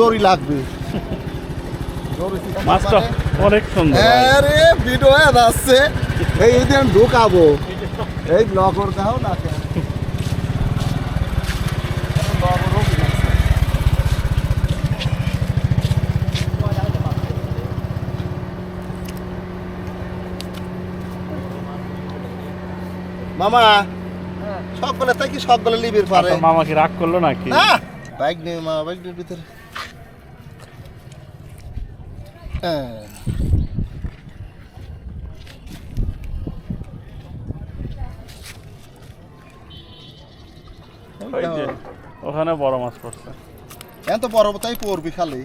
দড়ি লাগবে। মাছটা অনেক সুন্দর। ভাই। আরে ভিডিও হয়ে এই এই দিন ঢুকাবো। এই দাও না? মামা সকলে তাই কি সকলে লিবির পারে? আপনার মামা কি রাগ করল নাকি? না। বাইক নেই মামা বাইক নেই ভিতরে। হ্যাঁ। ওখানে বড় মাছ পড়ছে। এখন তো পর্বতাই পড়বি খালি।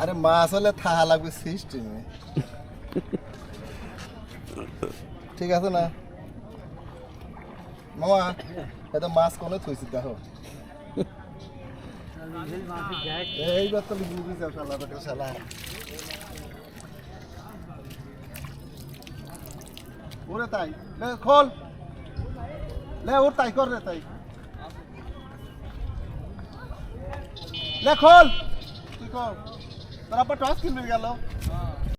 আরে মাছ হলে থাহা লাগবে সিস্টেমে। ঠিক আছে না? মামা এটা মাছ কোনে থইছি দেখো? এইবার তো তাই, লে খোল। লে ওর তাই কর তাই। লে খোল। তুই কর। তোর আব্বা টস কিনবে গেল।